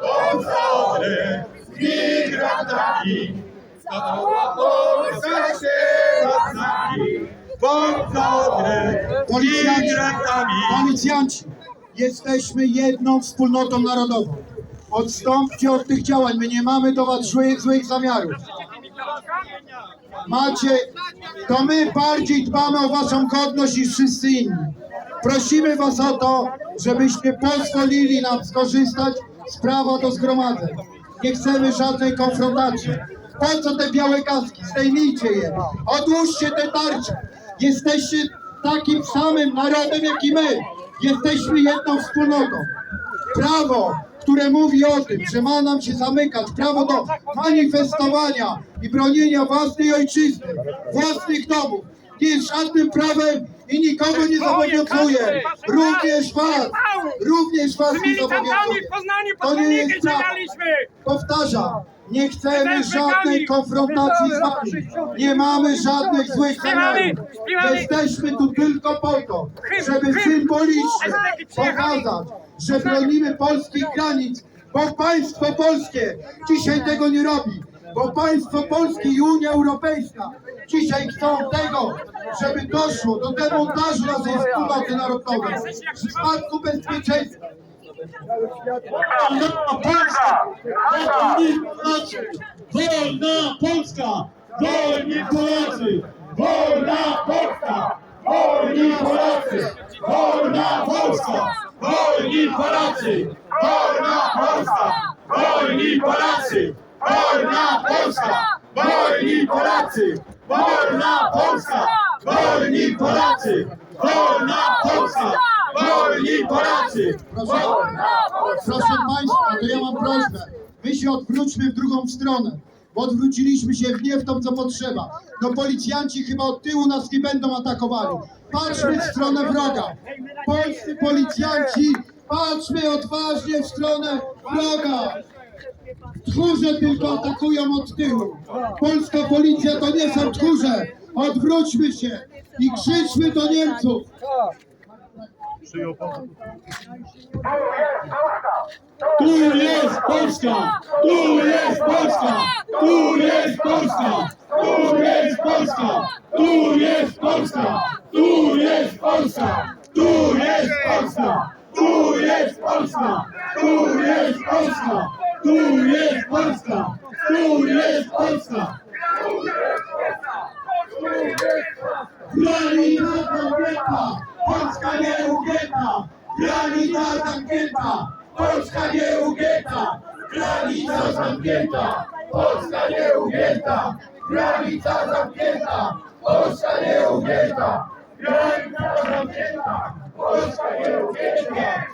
podzony z migrantami. Cała Polska się nami, podzony z Policjanci, migrantami. policjanci, jesteśmy jedną wspólnotą narodową. Odstąpcie od tych działań, my nie mamy do was złych, złych zamiarów. Macie, to my bardziej dbamy o waszą godność niż wszyscy inni. Prosimy was o to, żebyście pozwolili nam skorzystać z prawa do zgromadzeń. Nie chcemy żadnej konfrontacji. Po co te białe kaski? Zdejmijcie je. Odłóżcie te tarcze. Jesteście takim samym narodem, jak i my. Jesteśmy jedną wspólnotą. Prawo, które mówi o tym, że ma nam się zamykać, prawo do manifestowania i bronienia własnej ojczyzny, własnych domów, nie jest żadnym prawem i nikogo nie zobowiązuje. Również was, również was nie zobowiązuje. To nie jest prawo. Powtarzam, nie chcemy żadnej konfrontacji z wami. Nie mamy żadnych złych zamiarów. Jesteśmy tu tylko po to, żeby symbolicznie pokazać, że bronimy polskich granic, bo państwo polskie dzisiaj tego nie robi. Bo państwo polskie i Unia Europejska dzisiaj chcą tego, żeby doszło do demontażu naszej wspólnoty narodowej, w spadku bezpieczeństwa. Wolna Polska! Wolni Polacy! Wolna Polska! Wolni Polacy! Wolna Polska! Wolni Polacy! Wolna Polska! Wolni Polacy! Wolna Polska! Wolni Polacy! Wolna Polska! Wolni Polacy! Wolna Polska! Wolni Polacy! Wolna Polska! Wolni Polacy! Proszę, proszę Państwa, to ja mam prośbę. My się odwróćmy w drugą stronę, bo odwróciliśmy się w nie w tą, co potrzeba. No policjanci chyba od tyłu nas nie będą atakowali. Patrzmy w stronę wroga. Polscy policjanci, patrzmy odważnie w stronę wroga. Tchórze tylko atakują od tyłu. Polska policja to nie są tchórze. Odwróćmy się i krzyczmy do Niemców. Tu jest Polska! Tu jest Polska! Tu jest Polska! Tu jest Polska! Tu jest Polska! Tu jest Polska! Tu jest Polska! Tu jest Polska! Tu jest Polska! Tu jest Polska! Tu jest Polska! Granica zamknięta! Polska nie ugięta! Granica zamknięta! Polska nie ugięta! Granica zamknięta! Polska nie ugięta! Granica zamknięta! Polska nie ugięta! Granica zamknięta! Polska nie ugięta!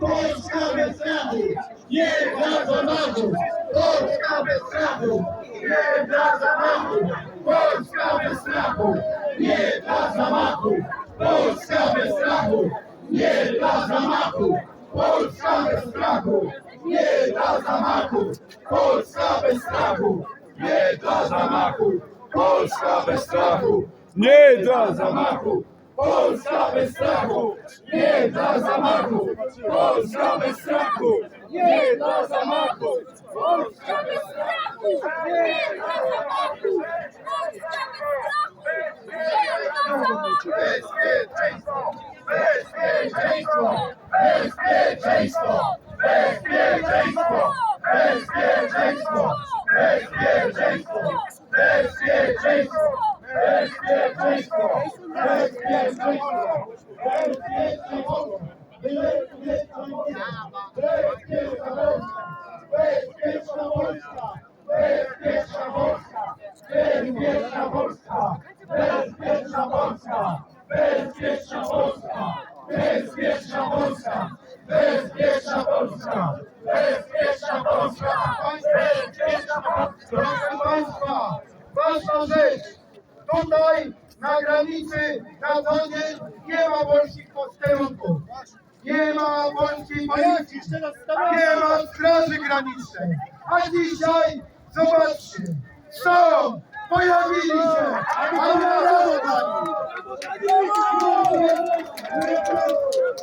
Polska bez strachu! Nie dla zamachu! Polska bez strachu! Nie dla zamachu! Polska bez strachu! Nie dla zamachu! Polska bez strachu! Nie dla zamachu! Polska bez strachu! Nie dla zamachu! Polska bez strachu! Nie dla zamachu! Polska bez strachu! Nie dla zamachu! Polska bez strachu! Nie dla zamachu! Polska bez strachu! Nie dla zamachu! Polska bez strachu! Nie dla zamachu! Polska bez strachu! Nie dla zamachu! Bezpieczeństwo! Bezpieczeństwo! Bezpieczeństwo! Bezpieczeństwo! Bezpieczeństwo! Bezpieczeństwo! Bezpieczeństwo! Bezpieczeństwo! Bezpieczeństwo! Bezpieczeństwo! Bezpieczna Polska! Bezpieczna Polska! Bezpieczna Polska! Bezpieczna Polska! Bezpieczna Polska! Bezpieczna Polska! Bezpieczna Polska! Bezpieczna Polska! Bezpieczna Polska! Proszę Państwa, ważna rzecz. Tutaj na granicy na co dzień nie ma polskich posterunków. Nie ma polskiej policji. Nie ma straży granicznej. A dzisiaj zobaczcie, są, pojawili się, a brawo dla nich.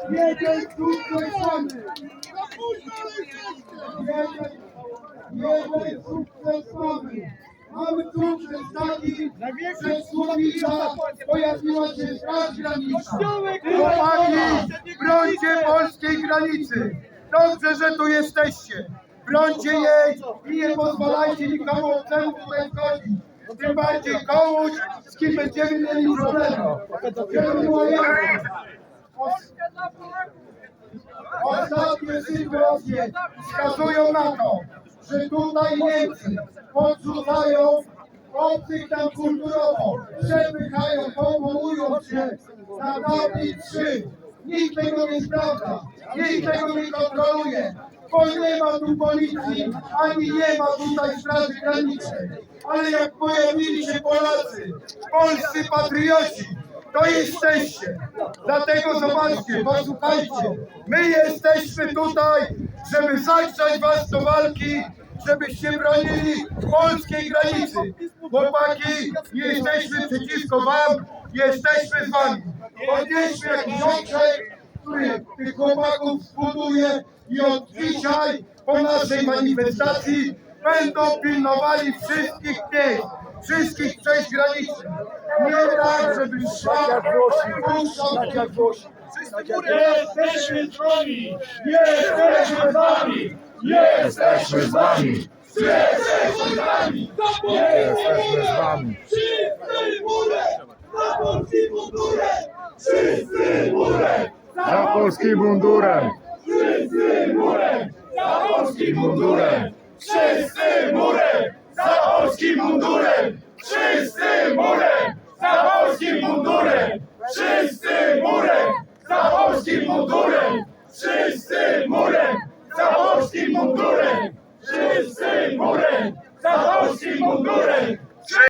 Jeden sukces mamy! Jeden, sukces mamy! Mamy sukces taki, że Słowica pojawiła się straż graniczna. Chłopaki, brońcie polskiej granicy! Dobrze, że tu jesteście! Brońcie jej i nie pozwalajcie nikomu obcemu tutaj wchodzić! Tym bardziej komuś, z kim będziemy mieli problemy. Żeby była jasność. Ostatnie wskazują na to, że tutaj Niemcy podrzucają obcych tam kulturowo, przepychają, powołują się na Dublin 3. Nikt tego nie sprawdza, nikt tego nie kontroluje, bo nie ma tu policji, ani nie ma tutaj straży granicznej. Ale jak pojawili się Polacy, polscy patrioci, to jesteście. Dlatego zobaczcie, posłuchajcie. My jesteśmy tutaj, żeby zagrzać was do walki, żebyście bronili polskiej granicy. Chłopaki, nie jesteśmy przeciwko wam, jesteśmy z wami. Podnieśmy jakiś okrzyk, który tych chłopaków zbuduje i od dzisiaj po naszej manifestacji będą pilnowali wszystkich miejsc, wszystkich przejść granicznych. Nie tak, żeby jak Włosi. Jesteśmy z wami! Jesteśmy z wami! Jesteśmy z wami! Jesteśmy z wami! Jesteśmy z wami. Wszyscy murem! Za polskim mundurem! Wszyscy murem! Za polskim mundurem. Wszyscy murem! Za polskim mundurem! Wszyscy murem! Za polskim mundurem!